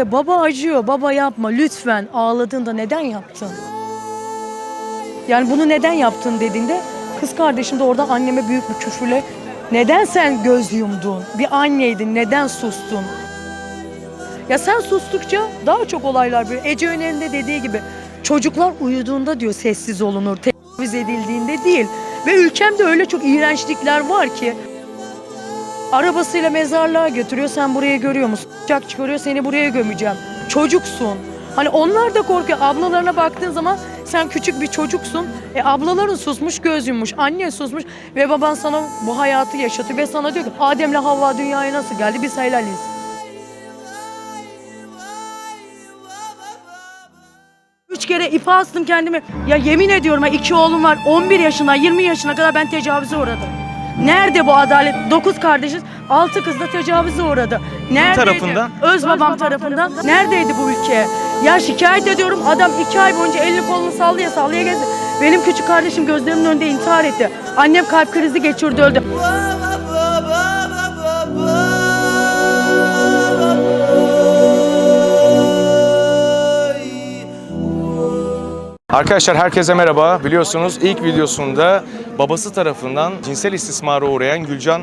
Baba acıyor, baba yapma lütfen. Ağladığında neden yaptın? Yani bunu neden yaptın dediğinde kız kardeşim de orada anneme büyük bir küfürle neden sen göz yumdun? Bir anneydin neden sustun? Ya sen sustukça daha çok olaylar böyle. Ece Öner'in de dediği gibi çocuklar uyuduğunda diyor sessiz olunur. Tecavüz edildiğinde değil. Ve ülkemde öyle çok iğrençlikler var ki Arabasıyla mezarlığa götürüyor. Sen buraya görüyor musun? Çak çıkarıyor seni buraya gömeceğim. Çocuksun. Hani onlar da korkuyor. Ablalarına baktığın zaman sen küçük bir çocuksun. E ablaların susmuş, göz yummuş. Annen susmuş ve baban sana bu hayatı yaşatıyor ve sana diyor ki Adem'le Havva dünyaya nasıl geldi? Biz helaliz. Üç kere ipe astım kendimi. Ya yemin ediyorum ha iki oğlum var. 11 yaşına 20 yaşına kadar ben tecavüze uğradım. Nerede bu adalet? Dokuz kardeşiz. Altı kız da tecavüze uğradı. Neredeydi? tarafından? Öz babam tarafından. Neredeydi bu ülke? Ya şikayet ediyorum. Adam iki ay boyunca elini kolunu sallaya sallaya gezdi. Benim küçük kardeşim gözlerimin önünde intihar etti. Annem kalp krizi geçirdi öldü. Arkadaşlar herkese merhaba. Biliyorsunuz ilk videosunda babası tarafından cinsel istismara uğrayan Gülcan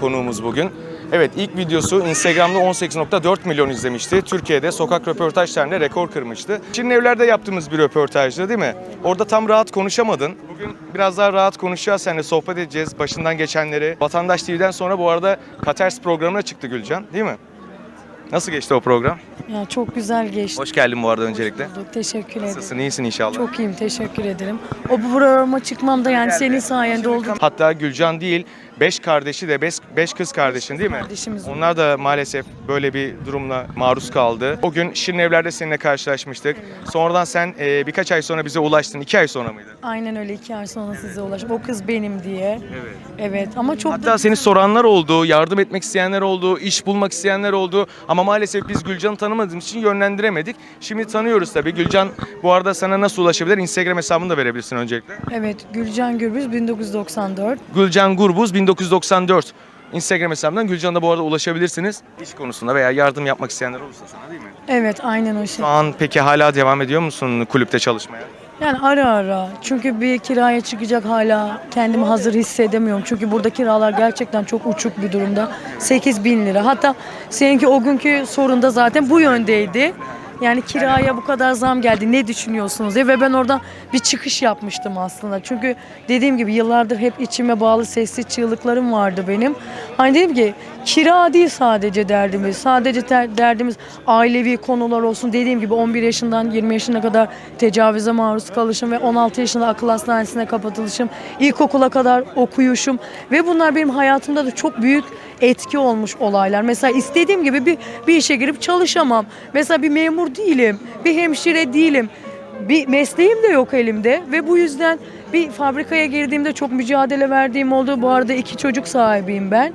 konuğumuz bugün. Evet ilk videosu Instagram'da 18.4 milyon izlemişti. Türkiye'de sokak röportajlarında rekor kırmıştı. Şirin Evler'de yaptığımız bir röportajdı değil mi? Orada tam rahat konuşamadın. Bugün biraz daha rahat konuşacağız seninle sohbet edeceğiz. Başından geçenleri. Vatandaş TV'den sonra bu arada Katers programına çıktı Gülcan değil mi? Nasıl geçti o program? Ya çok güzel geçti. Hoş geldin bu arada öncelikle. Bulduk, Teşekkür ederim. Nasılsın? iyisin inşallah. Çok iyiyim. Teşekkür ederim. O bu programa çıkmam da yani senin sayende oldu. Hatta Gülcan değil, beş kardeşi de beş, beş kız kardeşin değil mi? kardeşimiz. Onlar da maalesef böyle bir durumla maruz kaldı. O gün Şirin Evler'de seninle karşılaşmıştık. Sonradan sen e, birkaç ay sonra bize ulaştın. İki ay sonra mıydı? Aynen öyle iki ay sonra size ulaşıp o kız benim diye. Evet. Evet ama çok Hatta da seni soranlar oldu, yardım etmek isteyenler oldu, iş bulmak isteyenler oldu. Ama maalesef biz Gülcan'ı tanımadığımız için yönlendiremedik. Şimdi tanıyoruz tabii. Gülcan bu arada sana nasıl ulaşabilir? Instagram hesabını da verebilirsin öncelikle. evet Gülcan Gürbüz 1994. Gülcan Gurbuz 1994. Instagram hesabından Gülcan'a bu arada ulaşabilirsiniz. İş konusunda veya yardım yapmak isteyenler olursa sana değil mi? Evet aynen o şey. Şu an peki hala devam ediyor musun kulüpte çalışmaya? Yani ara ara. Çünkü bir kiraya çıkacak hala kendimi hazır hissedemiyorum. Çünkü burada kiralar gerçekten çok uçuk bir durumda. 8 bin lira. Hatta seninki o günkü sorunda zaten bu yöndeydi. Yani kiraya bu kadar zam geldi. Ne düşünüyorsunuz diye ve ben oradan bir çıkış yapmıştım aslında. Çünkü dediğim gibi yıllardır hep içime bağlı sessiz çığlıklarım vardı benim. Hani dedim ki kira değil sadece derdimiz. Sadece ter- derdimiz ailevi konular olsun. Dediğim gibi 11 yaşından 20 yaşına kadar tecavüze maruz kalışım ve 16 yaşında akıl hastanesine kapatılışım. İlkokula kadar okuyuşum ve bunlar benim hayatımda da çok büyük etki olmuş olaylar. Mesela istediğim gibi bir, bir işe girip çalışamam. Mesela bir memur değilim, bir hemşire değilim. Bir mesleğim de yok elimde ve bu yüzden bir fabrikaya girdiğimde çok mücadele verdiğim oldu. Bu arada iki çocuk sahibiyim ben.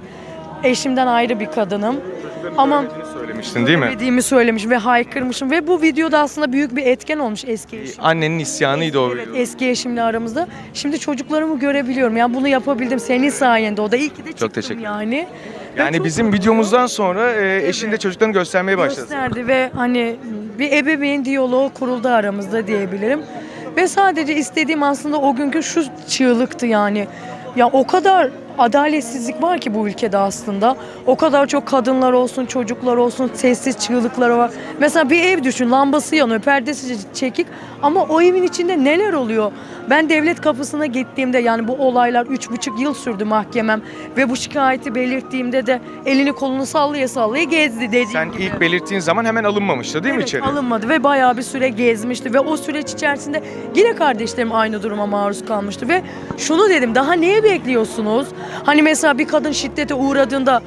Eşimden ayrı bir kadınım. Ama Söylemiştin değil mi? dediğimi söylemiş ve haykırmışım ve bu videoda aslında büyük bir etken olmuş eski eşim. Annenin isyanıydı o Evet, video. eski eşimle aramızda. Şimdi çocuklarımı görebiliyorum. Yani bunu yapabildim senin sayende. O da iyi ki de çıktım teşekkür ederim. yani. Yani çok bizim videomuzdan sonra e, eşin de çocuklarını göstermeye başladı. gösterdi ve hani bir ebeveyn diyaloğu kuruldu aramızda diyebilirim. Ve sadece istediğim aslında o günkü şu çığlıktı yani. Ya o kadar adaletsizlik var ki bu ülkede aslında. O kadar çok kadınlar olsun, çocuklar olsun, sessiz çığlıkları var. Mesela bir ev düşün, lambası yanıyor, perdesi çekik ama o evin içinde neler oluyor? Ben devlet kapısına gittiğimde yani bu olaylar üç buçuk yıl sürdü mahkemem ve bu şikayeti belirttiğimde de elini kolunu sallaya sallaya gezdi dediğim Sen gibi. ilk belirttiğin zaman hemen alınmamıştı değil mi Evet, içeri? alınmadı ve bayağı bir süre gezmişti ve o süreç içerisinde yine kardeşlerim aynı duruma maruz kalmıştı ve şunu dedim daha neye bekliyorsunuz? Hani mesela bir kadın şiddete uğradığında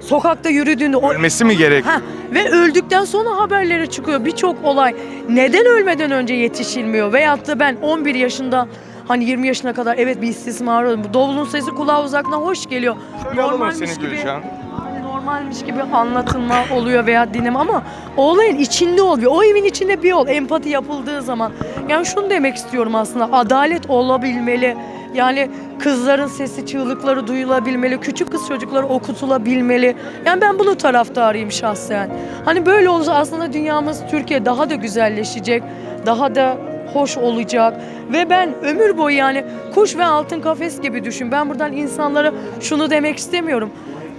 sokakta yürüdüğünde o Ölmesi mi gerek? Ha, ve öldükten sonra haberleri çıkıyor birçok olay. Neden ölmeden önce yetişilmiyor? Veyahut da ben 11 yaşında hani 20 yaşına kadar evet bir istismar oldum. Davulun sesi kulağa uzaktan hoş geliyor. Şöyle alalım seni Gülcan. Hani normalmiş gibi anlatılma oluyor veya dinleme ama o olayın içinde oluyor. O evin içinde bir ol empati yapıldığı zaman. Yani şunu demek istiyorum aslında adalet olabilmeli Yani kızların sesi, çığlıkları duyulabilmeli. Küçük kız çocukları okutulabilmeli. Yani ben bunu taraftarıyım şahsen. Hani böyle olursa aslında dünyamız Türkiye daha da güzelleşecek. Daha da hoş olacak. Ve ben ömür boyu yani kuş ve altın kafes gibi düşün. Ben buradan insanlara şunu demek istemiyorum.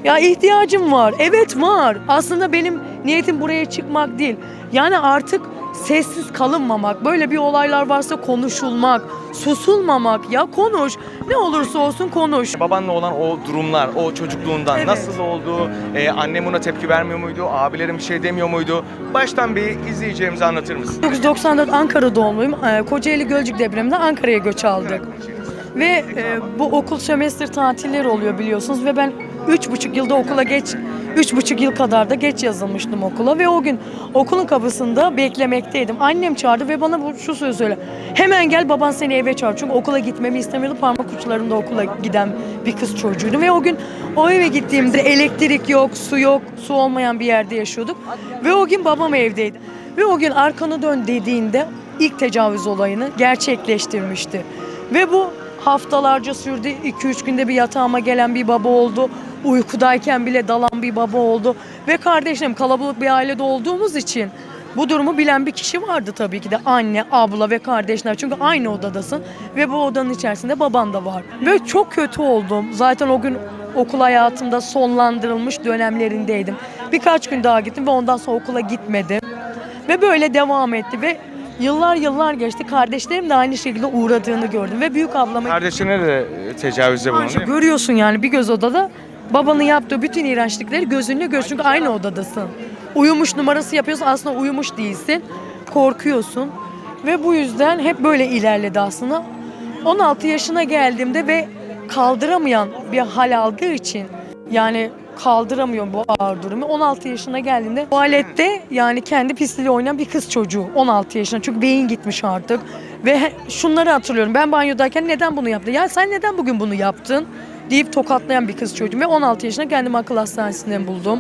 Ya ihtiyacım var. Evet var. Aslında benim niyetim buraya çıkmak değil. Yani artık sessiz kalınmamak. Böyle bir olaylar varsa konuşulmak, susulmamak. Ya konuş. Ne olursa olsun konuş. Babanla olan o durumlar, o çocukluğundan Evet. nasıl oldu? Ee, annem buna tepki vermiyor muydu? Abilerim bir şey demiyor muydu? Baştan bir izleyicilerimize anlatır mısın? 1994 Ankara doğumluyum. Ee, Kocaeli Gölcük depreminde Ankara'ya göç aldık. Ve e, bu okul sömestr tatilleri oluyor biliyorsunuz ve ben üç buçuk yılda okula geç, üç buçuk yıl kadar da geç yazılmıştım okula ve o gün okulun kapısında beklemekteydim. Annem çağırdı ve bana bu, şu sözü söyle. Hemen gel baban seni eve çağır. Çünkü okula gitmemi istemiyordu. Parmak uçlarında okula giden bir kız çocuğuydu ve o gün o eve gittiğimde elektrik yok, su yok, su olmayan bir yerde yaşıyorduk. Ve o gün babam evdeydi. Ve o gün arkanı dön dediğinde ilk tecavüz olayını gerçekleştirmişti. Ve bu haftalarca sürdü. 2-3 günde bir yatağıma gelen bir baba oldu. Uykudayken bile dalan bir baba oldu. Ve kardeşlerim kalabalık bir ailede olduğumuz için bu durumu bilen bir kişi vardı tabii ki de. Anne, abla ve kardeşler. Çünkü aynı odadasın. Ve bu odanın içerisinde baban da var. Ve çok kötü oldum. Zaten o gün okul hayatımda sonlandırılmış dönemlerindeydim. Birkaç gün daha gittim ve ondan sonra okula gitmedim. Ve böyle devam etti ve yıllar yıllar geçti. Kardeşlerim de aynı şekilde uğradığını gördüm ve büyük ablama Kardeşine de e, tecavüzde bulundu Ayrıca değil mi? görüyorsun yani bir göz odada babanın yaptığı bütün iğrençlikleri gözünle gör çünkü aynı odadasın. Uyumuş numarası yapıyorsun aslında uyumuş değilsin. Korkuyorsun ve bu yüzden hep böyle ilerledi aslında. 16 yaşına geldiğimde ve kaldıramayan bir hal aldığı için yani kaldıramıyorum bu ağır durumu. 16 yaşına geldiğimde tuvalette yani kendi pisliğiyle oynayan bir kız çocuğu 16 yaşında çünkü beyin gitmiş artık ve şunları hatırlıyorum ben banyodayken neden bunu yaptın ya sen neden bugün bunu yaptın deyip tokatlayan bir kız çocuğu ve 16 yaşında kendimi akıl hastanesinden buldum.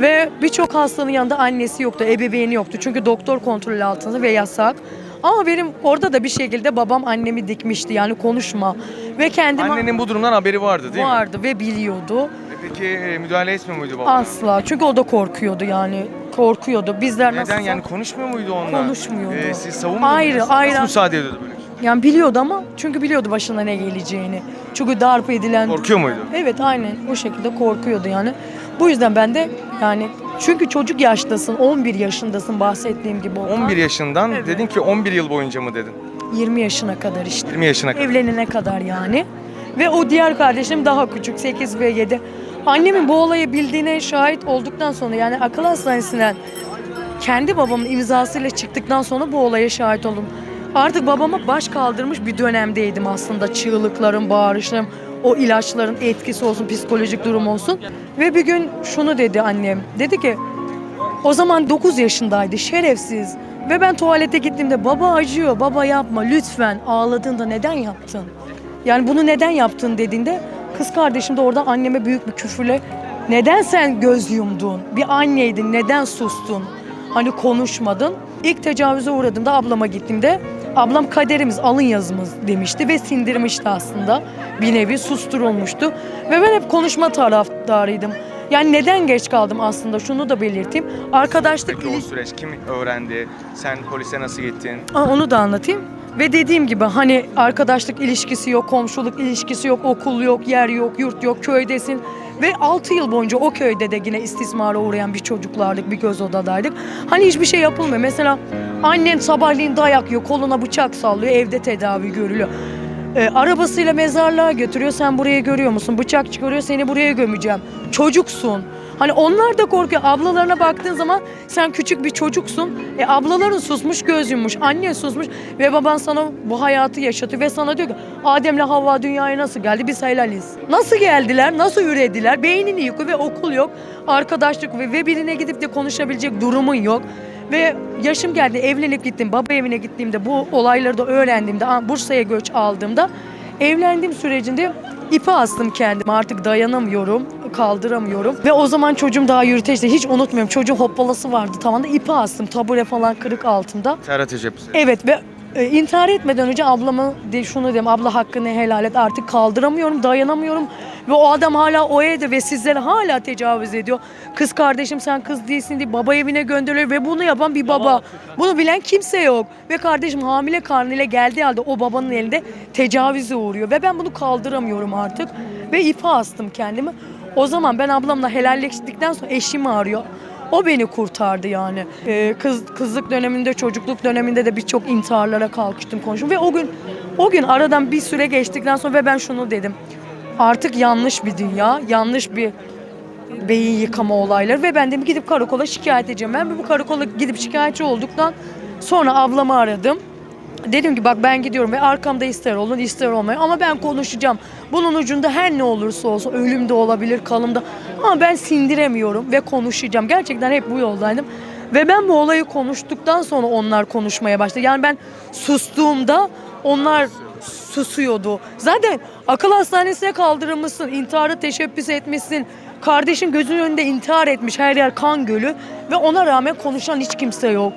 Ve birçok hastanın yanında annesi yoktu, ebeveyni yoktu. Çünkü doktor kontrolü altında ve yasak. Ama benim orada da bir şekilde babam annemi dikmişti yani konuşma. Ve kendime Annenin bu durumdan haberi vardı değil mi? vardı ve biliyordu. Peki e, müdahale etmiyor muydu baba? Asla. Çünkü o da korkuyordu yani. Korkuyordu. Bizler nasıl Neden yani konuşmuyor muydu onunla? Konuşmuyordu. E, siz savunmuyor Ayrı, muydunuz? ayrı. Nasıl müsaade ediyordu böyle? yani biliyordu ama çünkü biliyordu başına ne geleceğini. Çünkü darp edilen Korkuyor muydu? Evet aynen o şekilde korkuyordu yani. Bu yüzden ben de yani çünkü çocuk yaştasın 11 yaşındasın bahsettiğim gibi Okan. 11 yaşından Evet. dedin ki 11 yıl boyunca mı dedin? 20 yaşına kadar işte. 20 yaşına kadar. Evlenene kadar yani. Ve o diğer kardeşim daha küçük 8 ve 7. Annemin bu olayı bildiğine şahit olduktan sonra yani akıl hastanesinden kendi babamın imzasıyla çıktıktan sonra bu olaya şahit oldum. Artık babama baş kaldırmış bir dönemdeydim aslında. Çığlıklarım, bağırışlarım, o ilaçların etkisi olsun, psikolojik durum olsun. Ve bir gün şunu dedi annem. Dedi ki o zaman 9 yaşındaydı şerefsiz. Ve ben tuvalete gittiğimde baba acıyor, baba yapma lütfen. Ağladığında neden yaptın? Yani bunu neden yaptın dediğinde kız kardeşim de orada anneme büyük bir küfürle neden sen göz yumdun? Bir anneydin neden sustun? Hani konuşmadın. İlk tecavüze uğradığımda ablama gittiğimde ablam kaderimiz alın yazımız demişti ve sindirmişti aslında. Bir nevi susturulmuştu. Ve ben hep konuşma taraftarıydım. Yani neden geç kaldım aslında şunu da belirteyim. Arkadaşlık Peki o süreç kim öğrendi? Sen polise nasıl gittin? Aa, Onu da anlatayım. Ve dediğim gibi hani arkadaşlık ilişkisi yok, komşuluk ilişkisi yok, okul yok, yer yok, yurt yok, köydesin. Ve 6 yıl boyunca o köyde de yine istismara uğrayan bir çocuklardık, bir göz odadaydık. Hani hiçbir şey yapılmıyor. Mesela annen sabahleyin dayak yiyor, koluna bıçak sallıyor, evde tedavi görülüyor. Ee, arabasıyla mezarlığa götürüyor, sen buraya görüyor musun? Bıçak çıkarıyor, seni buraya gömeceğim. Çocuksun. Hani onlar da korkuyor. Ablalarına baktığın zaman sen küçük bir çocuksun. E ablaların susmuş, göz yummuş. Annen susmuş ve baban sana bu hayatı yaşatıyor ve sana diyor ki Adem'le Havva dünyaya nasıl geldi? Biz helaliz. Nasıl geldiler? Nasıl ürediler? Beynini yıkıyor ve okul yok. Arkadaşlık ve, ve birine gidip de konuşabilecek durumun yok. Ve yaşım geldi evlenip gittim baba evine gittiğimde bu olayları da öğrendiğimde Bursa'ya göç aldığımda evlendiğim sürecinde ipe astım kendimi artık dayanamıyorum kaldıramıyorum ve o zaman çocuğum daha yürüteçte hiç unutmuyorum çocuğun hoppalası vardı tavanda ipe astım tabure falan kırık altında Terör. Evet ve e, intihar etmeden önce ablama de şunu dedim. Abla hakkını helal et artık kaldıramıyorum, dayanamıyorum. Ve o adam hala o evde ve sizlere hala tecavüz ediyor. Kız kardeşim sen kız değilsin diye baba evine gönderiyor ve bunu yapan bir baba. Bunu bilen kimse yok. Ve kardeşim hamile karnıyla geldiği halde o babanın elinde tecavüze uğruyor. Ve ben bunu kaldıramıyorum artık. Ve ifa astım kendimi. O zaman ben ablamla helalleştikten sonra eşimi arıyor. O beni kurtardı yani. Ee, kız kızlık döneminde, çocukluk döneminde de birçok intiharlara kalkıştım konuştum ve o gün o gün aradan bir süre geçtikten sonra ve ben şunu dedim. Artık yanlış bir dünya, yanlış bir beyin yıkama olayları ve ben de gidip karakola şikayet edeceğim. Ben bu karakola gidip şikayetçi olduktan sonra ablamı aradım. Dedim ki bak ben gidiyorum ve arkamda ister olun ister olmayın ama ben konuşacağım. Bunun ucunda her ne olursa olsun ölüm de olabilir kalım da ama ben sindiremiyorum ve konuşacağım. Gerçekten hep bu yoldaydım. Ve ben bu olayı konuştuktan sonra onlar konuşmaya başladı. Yani ben sustuğumda onlar susuyordu. Zaten akıl hastanesine kaldırılmışsın, intiharı teşebbüs etmişsin. Kardeşin gözünün önünde intihar etmiş, her yer kan gölü ve ona rağmen konuşan hiç kimse yok.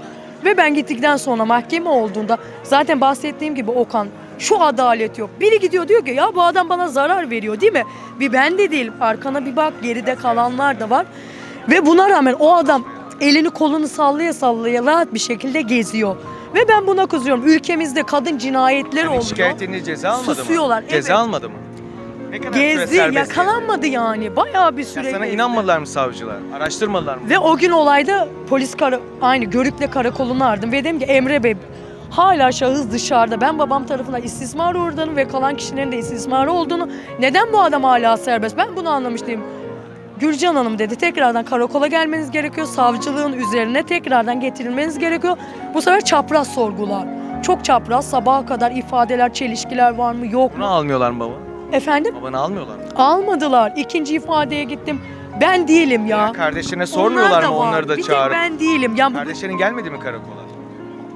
Ve ben gittikten sonra mahkeme olduğunda zaten bahsettiğim gibi Okan şu adalet yok. Biri gidiyor diyor ki ya bu adam bana zarar veriyor değil mi? Bir ben de değil arkana bir bak geride kalanlar da var. Ve buna rağmen o adam elini kolunu sallaya sallaya rahat bir şekilde geziyor. Ve ben buna kızıyorum. Ülkemizde kadın cinayetleri Yani oluyor. şikayet edince ceza almadı Susuyorlar, mı? Ceza evet. almadı mı? Ne kadar Gezdi, yakalanmadı yani. Bayağı bir gezdi? süre Ya sana gezdi. inanmadılar mı savcılar? Araştırmadılar mı? Ve o gün olayda polis kara, aynı Görük'le karakolunu aradım ve dedim ki Emre Bey hala şahıs dışarıda. Ben babam tarafından istismar uğradığını ve kalan kişilerin de istismarı olduğunu neden bu adam hala serbest? Ben bunu anlamış değilim. Gülcan Hanım dedi tekrardan karakola gelmeniz gerekiyor. Savcılığın üzerine tekrardan getirilmeniz gerekiyor. Bu sefer çapraz sorgular. Çok çapraz sabaha kadar ifadeler, çelişkiler var mı yok Bunu mu? almıyorlar mı baba? Efendim Babanı almıyorlar mı? almadılar. İkinci ifadeye gittim. Ben değilim ya. Ya kardeşine sormuyorlar Onlar mı var. onları da bir çağırıp? tek ben değilim. Ya bu- Kardeşlerin gelmedi mi karakola?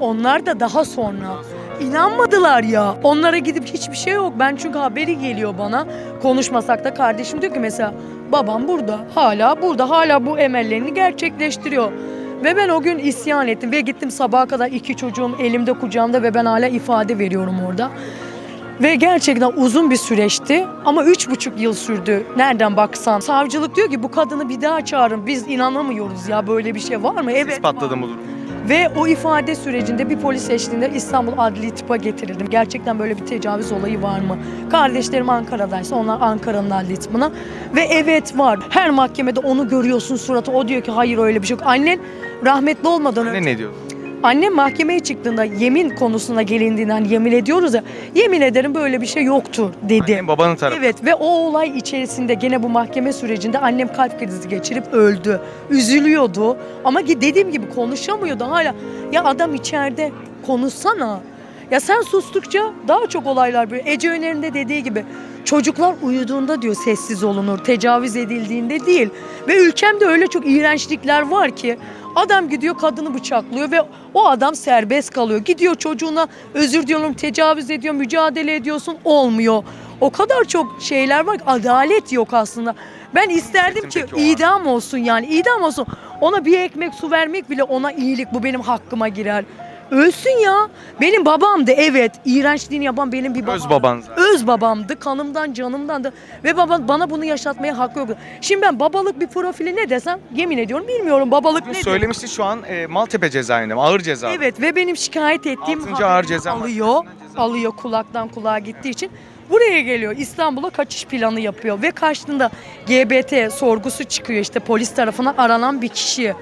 Onlar da daha sonra. İnanmadılar ya. Onlara gidip hiçbir şey yok. Ben çünkü haberi geliyor bana. Konuşmasak da kardeşim diyor ki mesela babam burada. Hala burada. Hala bu emellerini gerçekleştiriyor. Ve ben o gün isyan ettim ve gittim sabaha kadar iki çocuğum elimde kucağımda ve ben hala ifade veriyorum orada. Ve gerçekten uzun bir süreçti ama üç buçuk yıl sürdü nereden baksan. Savcılık diyor ki bu kadını bir daha çağırın biz inanamıyoruz ya böyle bir şey var mı? Evet İspatladı var. mı durum? Ve o ifade sürecinde bir polis eşliğinde İstanbul Adli Tıp'a getirildim. Gerçekten böyle bir tecavüz olayı var mı? Kardeşlerim Ankara'daysa onlar Ankara'nın Adli Tıp'ına. Ve evet var. Her mahkemede onu görüyorsun suratı. O diyor ki hayır öyle bir şey yok. Annen rahmetli olmadan önce... Ne ne diyor? Annem mahkemeye çıktığında yemin konusuna gelindiğinden yemin ediyoruz ya. Yemin ederim böyle bir şey yoktur dedi. Annem babanın tarafı. Evet ve o olay içerisinde gene bu mahkeme sürecinde annem kalp krizi geçirip öldü. Üzülüyordu ama ki dediğim gibi konuşamıyordu hala. Ya adam içeride konuşsana. Ya sen sustukça daha çok olaylar böyle. Ece Öner'in de dediği gibi çocuklar uyuduğunda diyor sessiz olunur. Tecavüz edildiğinde değil. Ve ülkemde öyle çok iğrençlikler var ki adam gidiyor kadını bıçaklıyor ve o adam serbest kalıyor. Gidiyor çocuğuna özür diyorum tecavüz ediyor, mücadele ediyorsun olmuyor. O kadar çok şeyler var ki adalet yok aslında. Ben isterdim ki idam olsun yani idam olsun. Ona bir ekmek su vermek bile ona iyilik bu benim hakkıma girer. Ölsün ya. Benim babamdı evet. İğrençliğini yapan benim bir babam. Öz baban zaten. Öz babamdı. Kanımdan canımdandı. Ve baba bana bunu yaşatmaya hakkı yoktu. Şimdi ben babalık bir profili ne desem yemin ediyorum bilmiyorum babalık nedir. söylemişti şu an e, Maltepe cezaevinde mi? Ağır ceza. Evet ve benim şikayet ettiğim Altıncı ağır ceza alıyor. mahkemesinden ceza. Alıyor kulaktan kulağa gittiği için. Buraya geliyor İstanbul'a kaçış planı yapıyor ve karşında GBT sorgusu çıkıyor işte polis tarafından aranan bir kişi.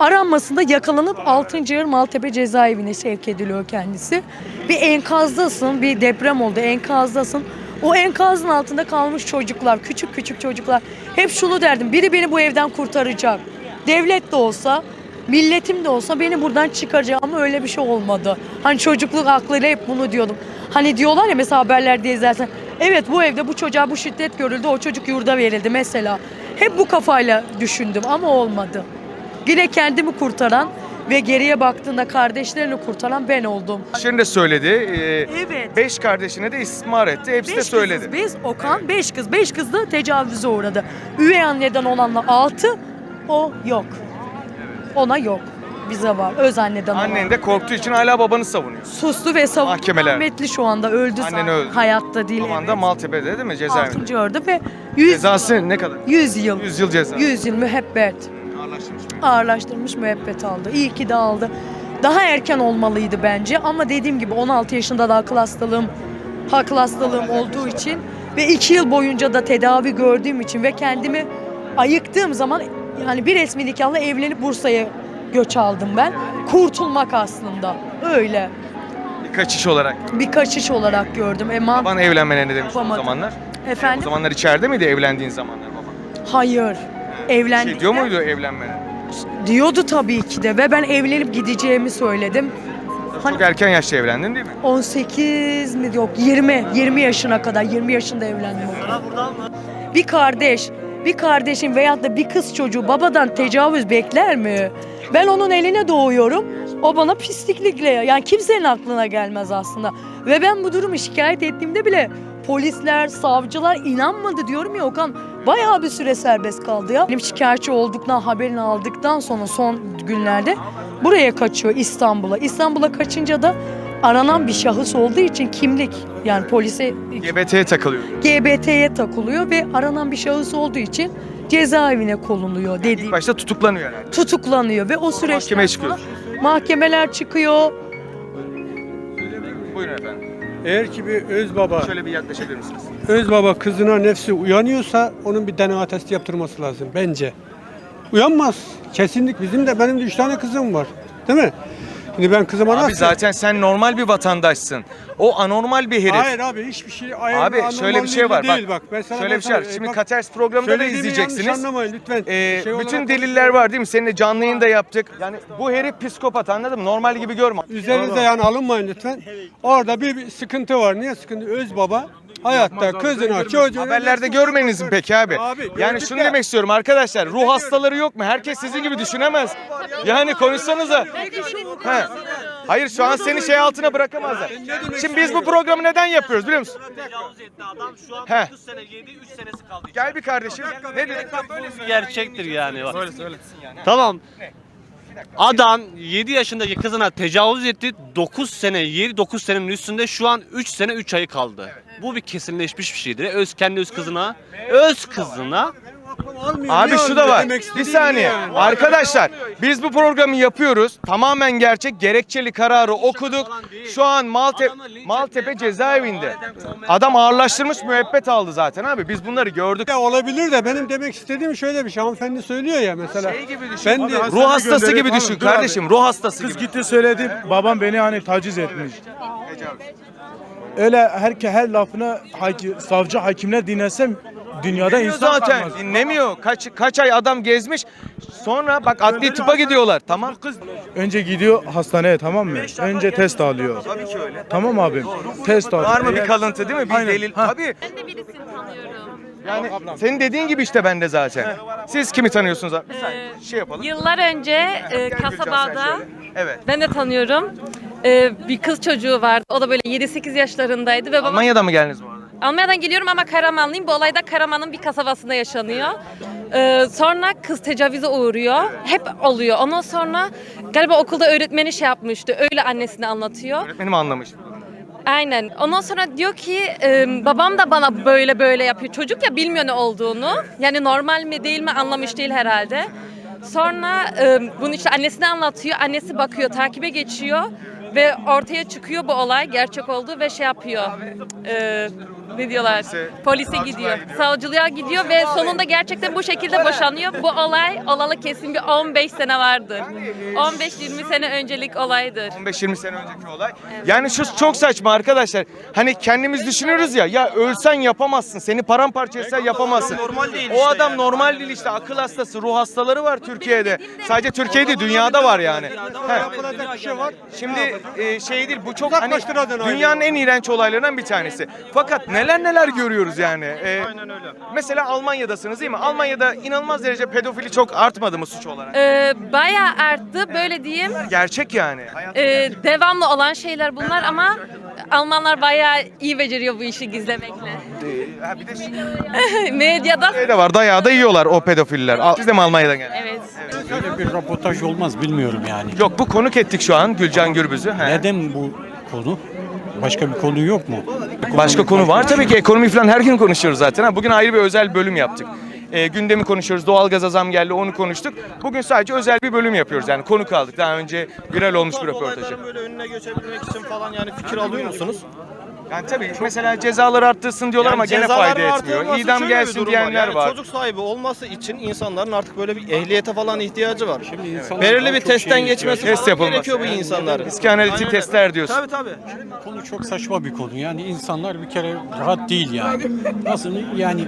Aranmasında yakalanıp 6. Ağır Maltepe cezaevine sevk ediliyor kendisi. Bir enkazdasın, bir deprem oldu enkazdasın. O enkazın altında kalmış çocuklar, küçük küçük çocuklar. Hep şunu derdim, biri beni bu evden kurtaracak. Devlet de olsa, milletim de olsa beni buradan çıkaracak ama öyle bir şey olmadı. Hani çocukluk aklıyla hep bunu diyordum. Hani diyorlar ya mesela haberlerde izlersen. Evet bu evde bu çocuğa bu şiddet görüldü, o çocuk yurda verildi mesela. Hep bu kafayla düşündüm ama olmadı. Yine kendimi kurtaran ve geriye baktığında kardeşlerini kurtaran ben oldum. Şimdi de söyledi. E, Evet. Beş kardeşine de istismar etti. Hepsi de söyledi. kızız biz, Okan beş kız. Beş kız da tecavüze uğradı. Üvey anneden olanla altı, o yok. Ona yok. bize var. Öz anneden olan. Annen de korktuğu için hala babanı savunuyor. Sustu ve savundu. Mahkemeler. Rahmetli şu anda öldü Annen zaten. öldü. Hayatta değil. Şu anda evet. Maltepe'de değil mi cezaevinde? 6. ördü ve 100, Cezası ne kadar? 100 yıl. 100 yıl ceza. 100 yıl müebbet. Ağırlaştırmış mı? Ağırlaştırmış müebbet aldı. İyi ki de aldı. Daha erken olmalıydı bence ama dediğim gibi 16 yaşında da akıl hastalığım, akıl hastalığım olduğu için ve 2 yıl boyunca da tedavi gördüğüm için ve kendimi ayıktığım zaman yani bir resmi nikahla evlenip Bursa'ya göç aldım ben. Kurtulmak aslında. Öyle. Bir kaçış olarak. Bir kaçış olarak gördüm. E, man- Baban evlenmene ne demiş o Yapamadım. zamanlar? O Efendim? zamanlar içeride miydi evlendiğin zamanlar baban? Hayır. Evlendik. Şey diyor muydu evlenmene? Diyordu tabii ki de ve ben evlenip gideceğimi söyledim. Hani Çok erken yaşta evlendin değil mi? 18 mi yok 20 20 yaşına kadar 20 yaşında evlendim. Bir kardeş bir kardeşin veyahut da bir kız çocuğu babadan tecavüz bekler mi? Ben onun eline doğuyorum. O bana pisliklikle yani kimsenin aklına gelmez aslında. Ve ben bu durumu şikayet ettiğimde bile polisler, savcılar inanmadı diyorum ya Okan. Bayağı bir süre serbest kaldı ya. Benim şikayetçi olduktan haberini aldıktan sonra son günlerde buraya kaçıyor İstanbul'a. İstanbul'a kaçınca da aranan bir şahıs olduğu için kimlik yani polise GBT'ye takılıyor. GBT'ye takılıyor ve aranan bir şahıs olduğu için cezaevine konuluyor dediğim. İlk başta tutuklanıyor herhalde. Tutuklanıyor ve o süreçten Mahkemeye çıkıyor. mahkemeler çıkıyor. Buyurun efendim. Eğer ki bir öz baba, Şöyle bir yaklaşabilir misiniz? Öz baba kızına nefsi uyanıyorsa onun bir DNA testi yaptırması lazım bence. Uyanmaz. Kesinlik bizim de benim de üç tane kızım var. Değil mi? Şimdi ben kızıma Abi nasıl... zaten sen normal bir vatandaşsın. O anormal bir herif. Hayır abi hiçbir şey ayar, Abi şöyle bir şey var Değil bak. bak. Ben sana şöyle bir şey var. sana- Şimdi Katers programında da izleyeceksiniz. anlamayın lütfen. Ee, Şey bütün olarak- deliller var değil mi? Seninle canlı yayın da yaptık. Yani bu herif psikopat anladın mı? Normal gibi görme. Üzerinize yani alınmayın lütfen. Orada bir, bir sıkıntı var. Niye sıkıntı? Öz baba hayatta kızına, çocuğuna... Haberlerde görmeniz mi peki abi? Abi, yani şunu ya. demek istiyorum arkadaşlar. Ruh hastaları yok mu? Herkes sizin gibi düşünemez. Yani konuşsanıza. He. Hayır şu an seni şey altına bırakamazlar. Şimdi biz bu programı neden yapıyoruz biliyor musun? tecavüz etti adam şu an He. 30 sene yedi 3 senesi kaldı. Gel bir kardeşim. Ne dedik? Gerçektir yani. Söyle söyle. Tamam. Adam 7 yaşındaki kızına tecavüz etti. 9 sene, 7-9 senenin üstünde şu an 3 sene 3 ayı kaldı. Bu bir kesinleşmiş bir şeydir. Öz kendi öz kızına, öz kızına Almıyor. Abi şu da var. Bir saniye. yani. Arkadaşlar biz bu programı yapıyoruz. Tamamen gerçek. Gerekçeli kararı okuduk. Şu an Malte Maltepe cezaevinde. Adam ağırlaştırmış müebbet aldı zaten abi. Biz bunları gördük. Ya olabilir de benim demek istediğim şöyle bir şey. Hanımefendi söylüyor ya mesela. Şey gibi düşün. Ben de Ruh hastası gibi düşün kardeşim. Ruh hastası Kız gibi. gitti söyledi, babam beni hani taciz etmiş. Öyle her her lafını haki, savcı hakimler dinlesem dünyada Dinlemiyor insan zaten. kalmaz. Dinlemiyor. Kaç kaç ay adam gezmiş. Sonra bak adli tıpa gidiyorlar. Tamam. Önce gidiyor hastaneye tamam mı? Önce test alıyor. Tabii ki öyle. Tamam abim. Test alıyor. Var mı bir Eğer- kalıntı değil mi? Bir Aynen. delil. Ha. Tabii. Ben de birisini tanıyorum. Yani senin dediğin gibi işte ben de zaten. Siz kimi tanıyorsunuz abi? Bir saniye. Şey yapalım. Yıllar önce e, Gel Gülcan, sen kasabada şöyle. Evet. ben de tanıyorum. E, bir kız çocuğu vardı. O da böyle 7-8 yaşlarındaydı ve babam Almanya'dan mı geldiniz bu? Almanya'dan geliyorum ama Karamanlıyım. Bu olay da Karaman'ın bir kasabasında yaşanıyor. E, sonra kız tecavüze uğruyor. Hep oluyor. Ondan sonra galiba okulda öğretmeni şey yapmıştı. Öyle annesine anlatıyor. Öğretmenim anlamış. Aynen. Ondan sonra diyor ki e, babam da bana böyle böyle yapıyor. Çocuk ya bilmiyor ne olduğunu. Yani normal mi değil mi anlamış değil herhalde. Sonra e, bunu işte annesine anlatıyor. Annesi bakıyor, takibe geçiyor. Ve ortaya çıkıyor bu olay gerçek oldu ve şey yapıyor. E, ne diyorlar? Polise gidiyor. Savcılığa gidiyor ve sonunda gerçekten bu şekilde boşanıyor. Bu olay olalı kesin bir 15 sene vardır. 15-20 sene öncelik olaydır. 15-20 sene önceki olay. Yani şu çok saçma arkadaşlar. Hani kendimiz düşünürüz ya. Ya ölsen yapamazsın. Seni paramparça etsen yapamazsın. normal değil o işte adam yani. normal değil işte. Akıl hastası, ruh hastaları var Türkiye'de. Sadece Türkiye'de dünyada var yani. He. yapılacak bir şey var. Şimdi e, şey değil bu çok hani Uzaklaştır adını dünyanın en iğrenç olaylarından bir tanesi. Fakat neler neler görüyoruz yani. E, Aynen öyle. Mesela Almanya'dasınız değil mi? Almanya'da inanılmaz derece pedofili çok artmadı mı suç olarak? Ee, bayağı arttı böyle diyeyim. Gerçek yani. Hayat- Ee, devamlı olan şeyler bunlar ama Almanlar bayağı iyi beceriyor bu işi gizlemekle. Ha, bir de şey Medyada de var dayağı da yiyorlar o pedofiller. Al, Siz de mi Almanya'dan geldiniz? evet. Böyle bir röportaj olmaz bilmiyorum yani. Yok bu konuk ettik şu an Gülcan Gürbüz'ü. He. Neden bu konu? Başka bir konu yok mu? Başka konu var tabii ki ekonomi falan her gün konuşuyoruz zaten. Ha, bugün ayrı bir özel bölüm yaptık. Ee, gündemi konuşuyoruz. Doğalgaza zam geldi onu konuştuk. Bugün sadece özel bir bölüm yapıyoruz. Yani konuk aldık. Daha önce viral olmuş bir röportajı. Olayların böyle önüne geçebilmek için falan yani fikir alıyor musunuz? Yani tabii mesela cezaları arttırsın diyorlar ama gene cezaların fayda etmiyor. artırılması İdam şöyle bir gelsin durum diyenler Yani var. Çocuk sahibi olması için insanların artık böyle bir ehliyete falan ihtiyacı var. insanlar Belirli daha bir çok testten şey geçmesi. Test falan yapılması. gerekiyor bu insanların. Psikanalitik Aynen. testler diyorsun. Tabii tabii. Konu çok saçma bir konu. Yani insanlar bir kere rahat değil yani. Nasıl yani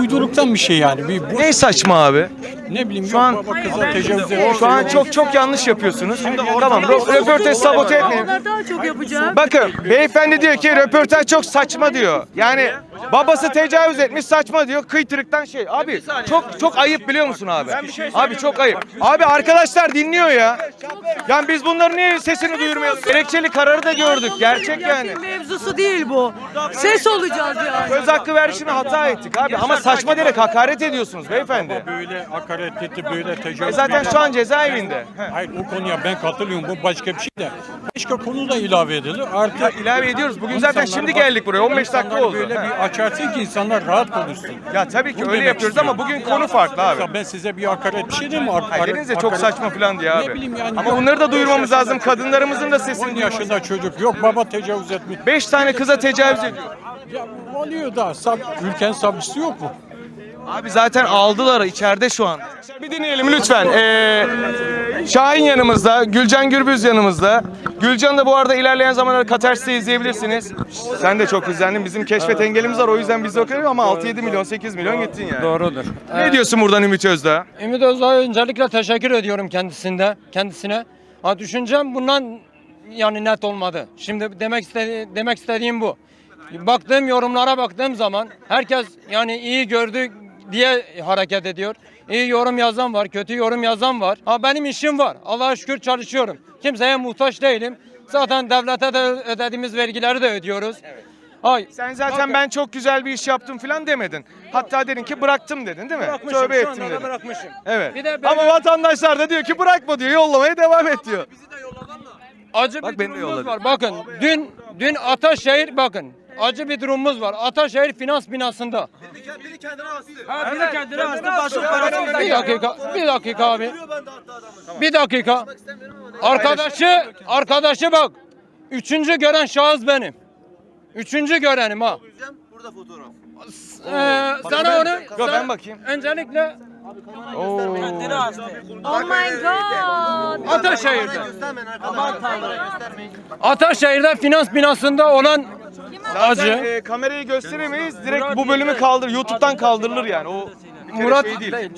uyduruktan bir şey yani. Bir bu Ne saçma abi? ne bileyim Şu yok an- baba kıza tecavüz. Şu an çok çok yanlış yapıyorsunuz. Tamam rö- röportaj sabote etmeyin. Onlar daha çok yapacak. Bakın beyefendi diyor ki röportaj çok saçma diyor. Yani babası tecavüz etmiş saçma diyor. Kıytırıktan şey. Abi çok çok ayıp biliyor musun abi? Abi çok ayıp. Abi arkadaşlar dinliyor ya. Yani biz bunların niye sesini duyurmuyoruz? Gerekçeli kararı da gördük. Gerçek yani. Mevzusu değil bu. Ses olacağız yani. Söz hakkı verişine hata ettik abi. Ama saçma diyerek hakaret ediyorsunuz beyefendi. Böyle hakaret etti, böyle E tecavüz zaten şu an cezaevinde. Hayır o konuya ben katılıyorum. Bu başka bir şey de. Başka konu da ilave edilir. Artık İlave ediyoruz. Bugün zaten şimdi bak- geldik buraya. 15 dakika oldu. Böyle bir açarsın ki insanlar rahat konuşsun. Ya tabii ki Bunu öyle yapıyoruz ama istiyorum. bugün konu farklı abi. Ben size bir hakaret bir şey değil mi? Hayır dediniz ya çok Hakaret- saçma falan diye abi. Ne bileyim yani. Ama bunları da duyurmamız lazım. Kadınlarımızın da 10 sesini yaşında çocuk yok baba tecavüz etmiş. 5 tane kıza tecavüz ediyor. Ya oluyor da sab ülkenin savcısı yok mu? Abi zaten aldılar içeride şu an. Bir dinleyelim lütfen. Ee, Şahin yanımızda, Gülcan Gürbüz yanımızda. Gülcan da bu arada ilerleyen zamanlarda Katars'ta izleyebilirsiniz. Sen de çok izlendin. Bizim keşfet engelimiz var. O yüzden biz de okuyoruz ama 6-7 milyon, 8 milyon gittin yani. Doğrudur. Ne diyorsun buradan Ümit Özdağ? Ümit Özdağ'a öncelikle teşekkür ediyorum kendisinde, kendisine. Ha düşüncem bundan yani net olmadı. Şimdi demek istedi, demek istediğim bu. Baktığım yorumlara baktığım zaman herkes yani iyi gördü diye hareket ediyor. İyi yorum yazan var, kötü yorum yazan var. Ha benim işim var. Allah'a şükür çalışıyorum. Kimseye muhtaç değilim. Zaten devlete de ödediğimiz vergileri de ödüyoruz. Ay, Sen zaten ben çok güzel bir iş yaptım falan demedin. Hatta dedin ki bıraktım dedin değil mi? bırakmışım, Tövbe şu ettim da dedin. bırakmışım. Evet. Bir de böyle- Ama vatandaşlar da diyor ki bırakma diyor. Yollamaya devam et diyor. Acı Bak bir de durumumuz var. Bakın dün dün Ataşehir bakın. Acı bir durumumuz var. Ataşehir finans binasında. Ha, biri kendine astı. Bir dakika, bir dakika abi. Bir dakika. Arkadaşı, arkadaşı bak. Üçüncü gören şahıs benim. Üçüncü görenim ha. Ee, sana onu ben bakayım. Öncelikle Oh my god. Ataşehir'de. Ataşehir'de finans binasında olan acı. e, kamerayı gösteremeyiz. Direkt bu bölümü kaldır. YouTube'dan kaldırılır yani. O kere Murat şey değil.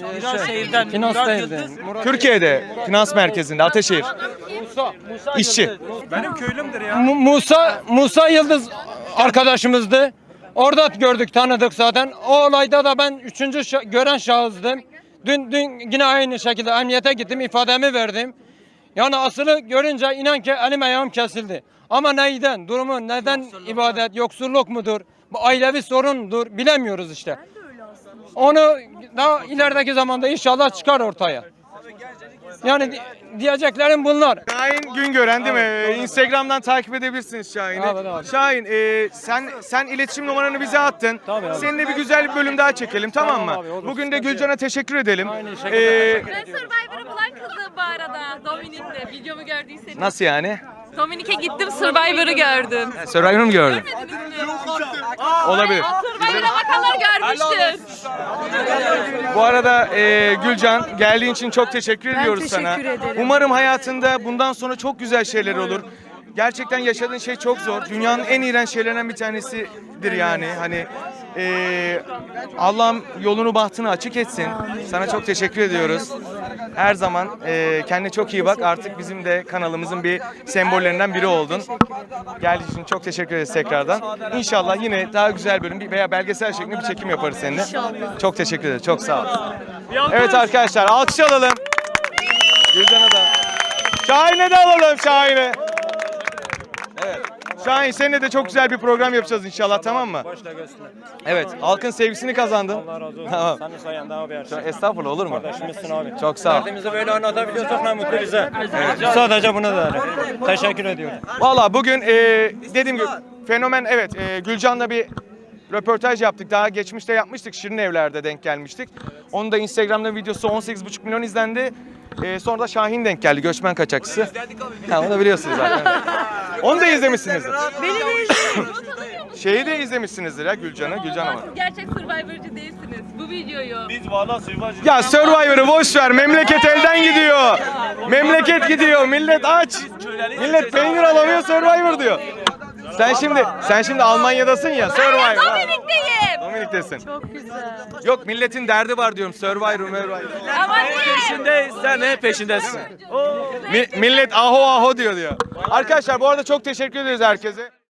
Şehirden finans değildi. Murat Türkiye'de finans merkezinde Ateşehir. Musa, Musa İşçi. Mu- Musa Musa Yıldız arkadaşımızdı. Orada gördük, tanıdık zaten. O olayda da ben üçüncü şa- gören şahızdım. Dün dün yine aynı şekilde emniyete gittim, ifademi verdim. Yani asılı görünce inan ki elim ayağım kesildi. Ama neyden, durumu neden ibadet, yoksulluk mudur, bu ailevi sorundur bilemiyoruz işte. Onu daha ilerideki zamanda inşallah çıkar ortaya. Yani di- diyeceklerim bunlar. Şahin Güngören değil mi? Instagram'dan takip edebilirsiniz Şahin'i. Evet abi. Şahin e, sen sen iletişim numaranı bize attın. Tabii abi. Seninle bir güzel bir bölüm daha çekelim tamam mı? Tamam abi, olur. Bugün de Gülcan'a teşekkür edelim. Aynı şekilde E, Ben Survivor'ı bulan kızım bu arada. Dominik'te. Videomu gördüyseniz. nasıl yani? Dominik'e gittim Survivor'ı gördüm. Survivor'ı mı gördün? Olabilir. Survivor'a bakanlar görmüştür. Bu arada e, Gülcan geldiğin için çok teşekkür ediyoruz teşekkür sana. ederim. Umarım hayatında bundan sonra çok güzel şeyler olur. Gerçekten yaşadığın şey çok zor. Dünyanın en iğrenç şeylerinden bir tanesidir yani. Hani e, Allah'ım yolunu bahtını açık etsin. Sana çok teşekkür ediyoruz. Her zaman e, kendine çok iyi bak. Artık bizim de kanalımızın bir sembollerinden biri oldun. Geldiğin için çok teşekkür ederiz tekrardan. İnşallah yine daha güzel bölüm bir- veya belgesel şeklinde bir çekim yaparız seninle. Çok teşekkür ederiz. Çok sağ ol. Evet arkadaşlar alkış alalım. Gülcan'a da. Şahin'e de alalım Şahin'e. Evet. Şahin seninle de çok güzel bir program yapacağız inşallah tamam mı? Başta göster. Evet halkın sevgisini kazandın. Allah razı olsun. Tamam. Senin sayende abi her şey. Estağfurullah olur mu? Kardeşimizsin abi. Çok sağ ol. Derdimizi böyle anlatabiliyorsak ne mutlu bize. Sadece bunu da Teşekkür ediyorum. Valla bugün e, dediğim gibi fenomen evet e, Gülcan'la bir röportaj yaptık. Daha geçmişte yapmıştık. Şirin Evler'de denk gelmiştik. Onun da Instagram'da videosu 18,5 milyon izlendi. E, sonra da Şahin denk geldi. Göçmen kaçakçısı. Ha, onu da biliyorsunuz zaten. Onu da izlemişsinizdir. Beni de izleyin. Şeyi de izlemişsinizdir ya Gülcan'ı. Gülcan ama. Gerçek Survivor'cı değilsiniz. Bu videoyu. Biz valla Survivor Ya Survivor'ı boş ver. Memleket elden gidiyor. Memleket gidiyor. Millet aç. Millet peynir alamıyor Survivor diyor. Sen şimdi sen şimdi Almanya'dasın ya Survivor. Dominik'teyim. Dominik'tesin. Çok güzel. Yok milletin derdi var diyorum Survivor, Survivor. Ama niye? peşinde sen ne peşindesin? Mi- millet aho aho diyor diyor. Arkadaşlar bu arada çok teşekkür ederiz herkese.